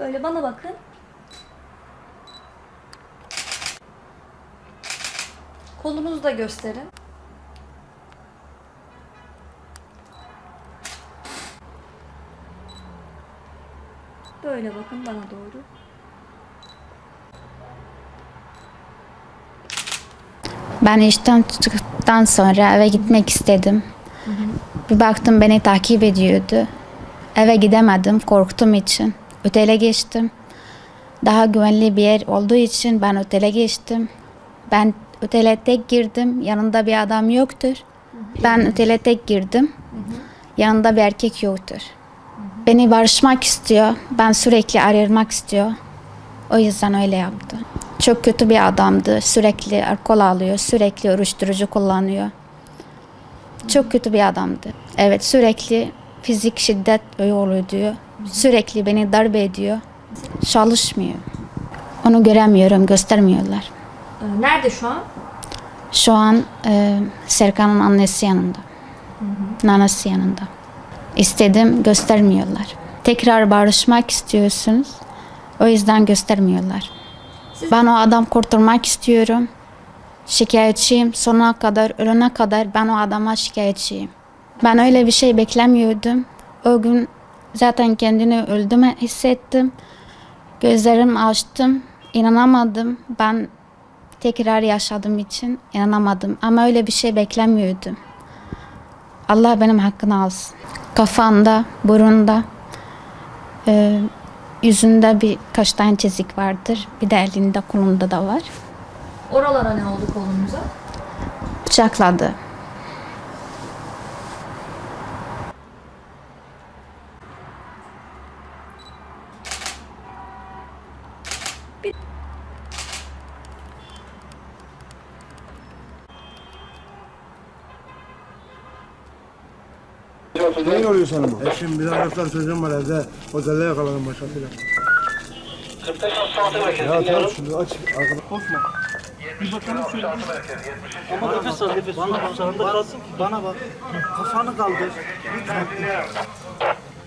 Böyle bana bakın. Kolunuzu da gösterin. Böyle bakın bana doğru. Ben işten çıktıktan sonra eve gitmek istedim. Bir baktım beni takip ediyordu. Eve gidemedim korktuğum için. Otele geçtim. Daha güvenli bir yer olduğu için ben otele geçtim. Ben otele tek girdim. Yanında bir adam yoktur. Ben otele tek girdim. Yanında bir erkek yoktur. Beni barışmak istiyor. Ben sürekli ayrılmak istiyor. O yüzden öyle yaptı. Çok kötü bir adamdı. Sürekli alkol alıyor, sürekli uyuşturucu kullanıyor. Çok kötü bir adamdı. Evet sürekli fizik şiddet uyguluyor diyor. Sürekli beni darbe ediyor. Çalışmıyor. Onu göremiyorum, göstermiyorlar. Ee, Nerede şu an? Şu an e, Serkan'ın annesi yanında. Nanası yanında. İstedim, göstermiyorlar. Tekrar barışmak istiyorsunuz. O yüzden göstermiyorlar. Siz- Ben o adam kurtulmak istiyorum. Şikayetçiyim. Sonuna kadar, ölene kadar ben o adama şikayetçiyim. Ben öyle bir şey beklemiyordum. O gün zaten kendini öldüm hissettim. Gözlerimi açtım. İnanamadım. Ben tekrar yaşadığım için inanamadım. Ama öyle bir şey beklemiyordum. Allah benim hakkını alsın. Kafanda, burunda, e, yüzünde bir kaç tane çizik vardır. Bir de elinde, kolunda da var. Oralara ne oldu kolunuza? Bıçakladı. Neyin oluyor sana bu? Eşim bir arkadaşlar çocuğum var evde. Otelde yakaladım başkasıyla. Ya tamam şunu aç. Arkada. Ama nefes al nefes. Bana ki. Bana bak. Kafanı kaldır. Lütfen.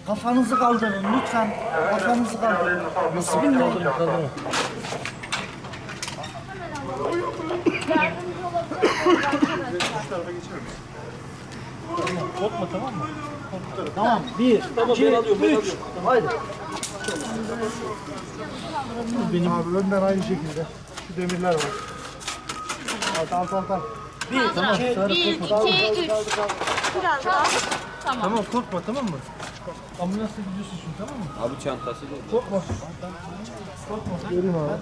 Kafanızı kaldırın lütfen. Kafanızı kaldırın. Bismillah. Korkma tamam mı? Tamam. Bir, tamam, iki, ben alıyorum, üç. Haydi. Abi önden aynı şekilde. Şu demirler var. Alt alt alt alt. Bir, tamam. Bir, iki, üç. Biraz daha. Tamam korkma tamam mı? Ambulansla gidiyorsun şimdi tamam mı? Abi çantası da Korkma. Korkma. Göreyim abi.